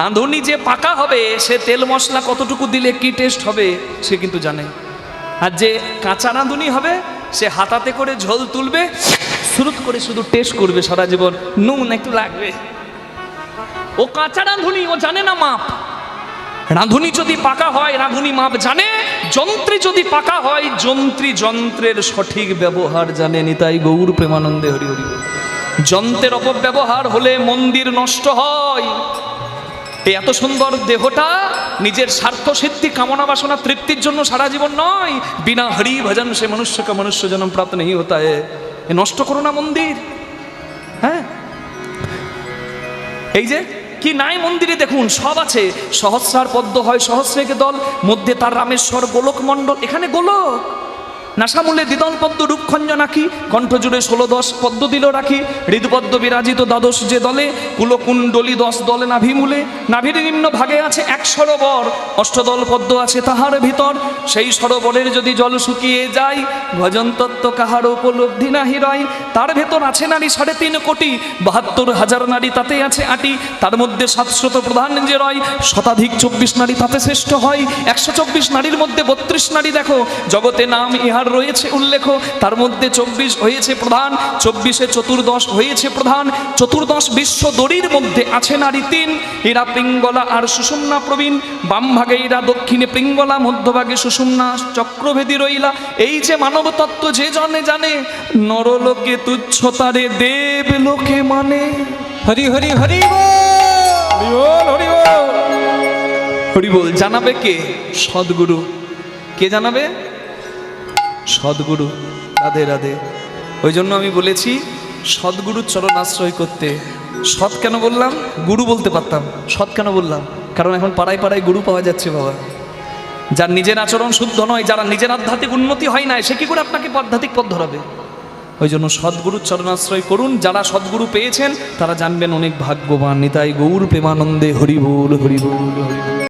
রাঁধুনি যে পাকা হবে, সে তেল মশলা কতটুকু দিলে কি টেস্ট হবে, সে কিন্তু জানে। আর যে কাঁচা রাঁধুনি হবে, সে হাতাতে করে ঝোল তুলবে শুরুত করে শুধু টেস্ট করবে সারা জীবন। নুন একটু লাগবে। ও কাঁচা রাঁধুনি, ও জানে না মাপ। রাঁধুনি যদি পাকা হয়, রাঁধুনি মাপ জানে। যন্ত্রী যদি পাকা হয়, যন্ত্রী যন্ত্রের সঠিক ব্যবহার জানে নিতাই গৌর প্রেমানন্দে হরি হরি যন্ত্রের অপব্যবহার হলে মন্দির নষ্ট হয়। এত সুন্দর দেহটা নিজের স্বার্থ সিদ্ধি, কামনা বাসনা, তৃপ্তির জন্য সারা জীবন নয়। বিনা হরি ভজন সে মনুষ্যকে মনুষ্য জন্ম প্রাপ্ত নেই হতা এ নষ্ট করো না মন্দির। হ্যাঁ? এই যে কি নাই মন্দিরে দেখুন, সব আছে। সহস্রার পদ্ম হয় সহস্রেক দল, মধ্যে তার রামেশ্বর গোলক মণ্ডল এখানে গোলক। নাসামূলে দ্বিদল পদ্ম রূপখঞ্জ নাকি? কণ্ঠজুড়ে ষোলো দশ পদ্ম দিল রাখি। হৃদপদ্ম বিরাজিত দ্বাদশ যে দলে, কুলকুণ্ডলি দশ দলে নাভিমূলে। নাভির নিম্ন ভাগে আছে এক সরোবর। অষ্টদল পদ্ম আছে তাহার ভিতর। সেই সরোবরের যদি জল শুকিয়ে যায় ভজন তত্ত্ব কাহার উপলব্ধি না রয়। তার ভেতর আছে নারী সাড়ে তিন কোটি, বাহাত্তর হাজার নারী তাতে আছে আটি তার মধ্যে সাতশত প্রধান যে রয়, শতাধিক চব্বিশ নারী তাতে শ্রেষ্ঠ হয়, একশো চব্বিশ নারীর মধ্যে বত্রিশ নারী দেখো, জগতে নাম ইহার রয়েছে উল্লেখ, তার মধ্যে চব্বিশ হয়েছে প্রধান, চব্বিশে চতুর্দশ হয়েছে প্রধান, চতুর্দশ বিশ্ব দড়ির মধ্যে আছে নারী তিন, এরা পিঙ্গলা আর সুষুম্না প্রবীণ, বাম ভাগে এরা দক্ষিণে পিঙ্গলা, মধ্যভাগে সুষুম্না চক্রভেদী রইলা, এই যে মানবতত্ত্ব যে জনে জানে, নরলোকে তুচ্ছ তারে দেব লোকে মানে। হরি হরি হরি হরি বল হরি বল। হরি বল জানাবে কে? সদ্গুরু। কে জানাবে? সদ্গুরু। রাধে রাধে। ওই জন্য আমি বলেছি সদ্গুরুর চরণ আশ্রয় করতে। সৎ কেন বললাম? গুরু বলতে পারতাম। সৎ কেন বললাম? কারণ এখন পাড়ায় পাড়ায় গুরু পাওয়া যাচ্ছে বাবা। যার নিজের আচরণ শুদ্ধ নয় যারা নিজের আধ্যাত্মিক উন্নতি হয় না সে কি করে আপনাকে আধ্যাত্মিক পথ ধরাবে? ওই জন্য সদ্গুরুর চরণাশ্রয় করুন। যারা সদ্গুরু পেয়েছেন, তারা জানবেন অনেক ভাগ্যবান। নিতাই গৌর প্রেমানন্দে হরিবোল হরিবোল হরিবোল।